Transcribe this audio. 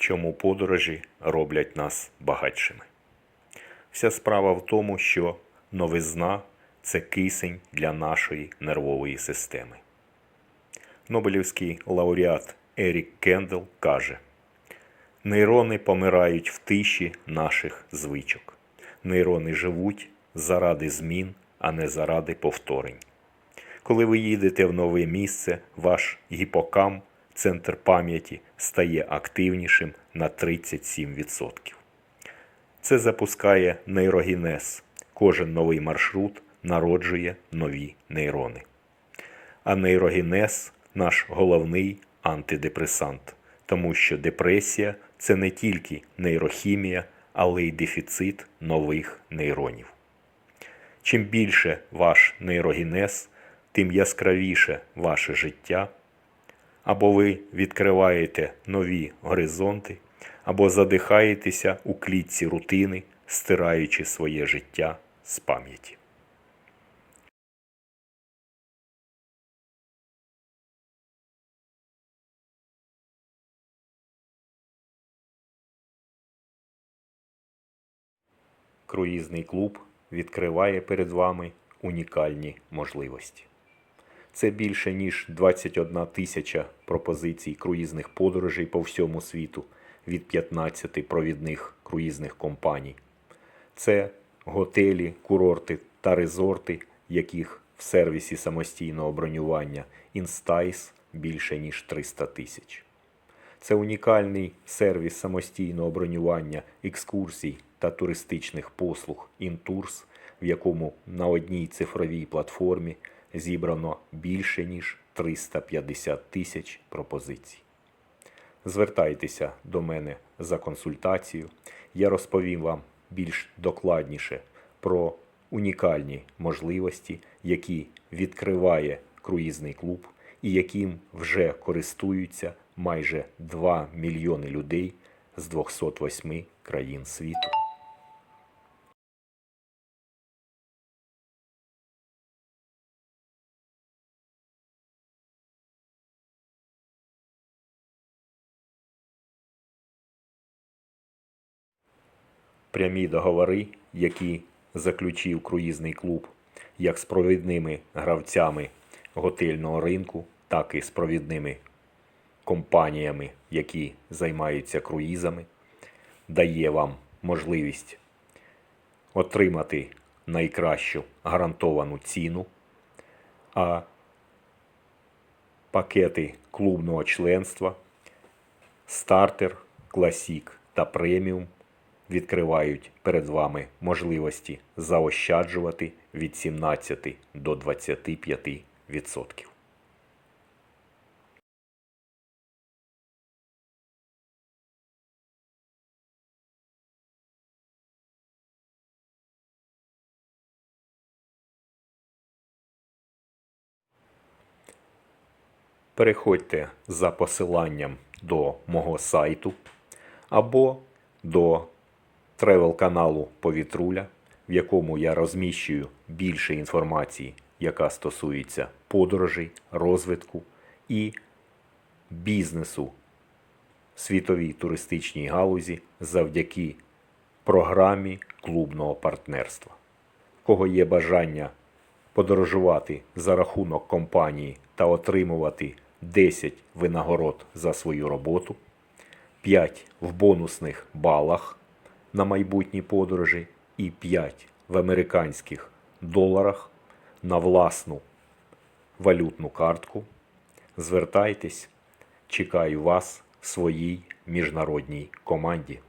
чому подорожі роблять нас багатшими. Вся справа в тому, що новизна це кисень для нашої нервової системи. Нобелівський лауреат Ерік Кендел каже: Нейрони помирають в тиші наших звичок. Нейрони живуть заради змін, а не заради повторень. Коли ви їдете в нове місце, ваш гіпокам, центр пам'яті, стає активнішим на 37%. Це запускає нейрогенез. Кожен новий маршрут народжує нові нейрони. А нейрогенез наш головний антидепресант, тому що депресія це не тільки нейрохімія, але й дефіцит нових нейронів. Чим більше ваш нейрогенез, тим яскравіше ваше життя, або ви відкриваєте нові горизонти, або задихаєтеся у клітці рутини, стираючи своє життя з пам'яті. Круїзний клуб відкриває перед вами унікальні можливості. Це більше ніж 21 тисяча пропозицій круїзних подорожей по всьому світу від 15 провідних круїзних компаній. Це готелі, курорти та резорти, яких в сервісі самостійного бронювання Інстайс більше ніж 300 тисяч. Це унікальний сервіс самостійного бронювання екскурсій та туристичних послуг Інтурс, в якому на одній цифровій платформі зібрано більше ніж 350 тисяч пропозицій. Звертайтеся до мене за консультацією. Я розповім вам більш докладніше про унікальні можливості, які відкриває круїзний клуб і яким вже користуються майже 2 мільйони людей з 208 країн світу. Прямі договори, які заключив круїзний клуб як з провідними гравцями готельного ринку, так і з провідними компаніями, які займаються круїзами, дає вам можливість отримати найкращу гарантовану ціну, а пакети клубного членства, стартер, класік та преміум відкривають перед вами можливості заощаджувати від 17 до 25%. відсотків. Переходьте за посиланням до мого сайту або до тревел-каналу Повітруля, в якому я розміщую більше інформації, яка стосується подорожей, розвитку і бізнесу світовій туристичній галузі завдяки програмі клубного партнерства. Кого є бажання подорожувати за рахунок компанії та отримувати 10 винагород за свою роботу, 5 в бонусних балах на майбутні подорожі і 5 в американських доларах на власну валютну картку. Звертайтесь, чекаю вас в своїй міжнародній команді.